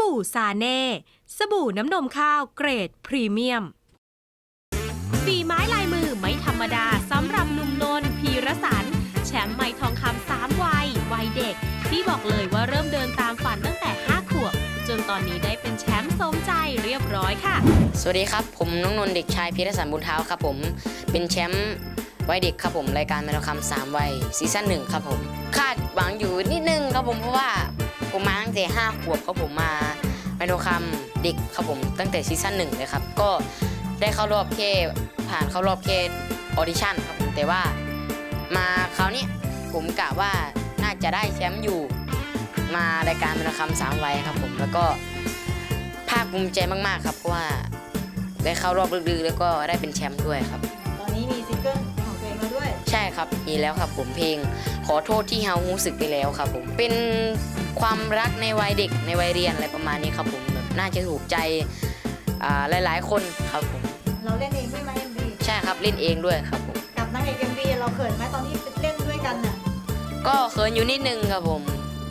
บู่ซาเน่ สบู่น้ำนมข้าวเกรดพรีเมียม ฝีไม้ลายมือไม่ธรรมดาสำหรับหนุ่มนนพีรสัน แชมป์ไม้ทองคำสามวัย วัยเด็ก ที่บอกเลยว่าเริ่มเดินตามฝันตั้งแต่ 5 ขวบ จนตอนนี้ได้เป็นแชมป์สมใจเรียบร้อยค่ะ สวัสดีครับ ผมน้องนนท์เด็กชายพีรสันบุญเท้าครับผม เป็นแชมป์วัยเด็กครับผมรายการแมนคำสามวัยซีซั่นหนึ่งครับผม คาดหวังอยู่นิดนึงครับผมเพราะว่า ผมมาตั้งแต่ห้าขวบครับผมมาแมนคำเด็กครับผมตั้งแต่ซีซั่นหนึ่งเลยครับ ก็ได้เข้ารอบแค่ผ่านเข้ารอบแค่ออดิชั่นครับผมแต่ว่ามาคราวเนี้ยผมกะว่าน่าจะได้แชมป์อยู่มารายการแมนคำสามวัยครับผมแล้วก็ภาคภูมิใจมากๆครับเพราะว่าได้เข้ารอบลึกๆแล้วก็ได้เป็นแชมป์ด้วยครับ ตอนนี้มีซิงเกิลของตัวเองมาด้วย ใช่ครับมีแล้วครับผมเพลง ขอโทษที่เฮารู้สึกไปแล้วครับผมเป็น ความรักในวัยเด็กในวัยเรียนอะไรประมาณนี้ครับผมแบบน่าจะถูกใจอ่าหลาย ๆ คนครับผมเราเล่นเองด้วยไหมเอ็มบีใช่ครับเล่นเองด้วยครับผมกับนางเอกเอ็มบีเราเขินไหมตอนที่เล่นด้วยกันน่ะก็เขินอยู่นิดนึงครับผม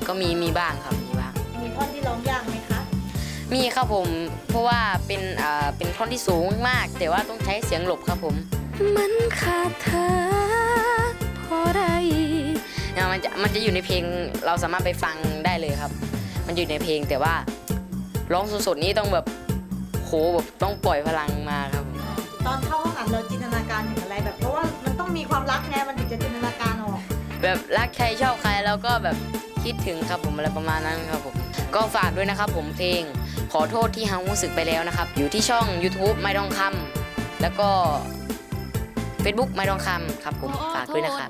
ก็มีมีบ้างครับมีบ้างมีท่อนที่ร้องยากไหมคะมีครับผมเพราะว่าเป็นอ่าเป็นท่อนที่สูงมาก แต่ว่าต้องใช้เสียงหลบครับผม มันขาดเธอพอไรเนี่ย มันจะมันจะอยู่ในเพลงเราสามารถไปฟังได้เลยครับ มันอยู่ในเพลงแต่ว่าร้องสดๆนี้ต้องแบบโหแบบต้องปล่อยพลังมาครับผมตอนเข้าห้องอัดเราจินตนาการถึงอะไรแบบเพราะว่ามันต้องมีความรักไงมันถึงจะจินตนาการออก แบบรักใครชอบใครแล้วก็แบบคิดถึงครับผมอะไรประมาณนั้นครับผมก็ฝากด้วยนะครับผมเพลงขอโทษที่เฮารู้สึกไปแล้วนะครับ อยู่ที่ช่อง YouTube ไม่ต้องคำแล้วก็ Facebook ไม่ต้องคำครับผมฝากด้วยนะครับ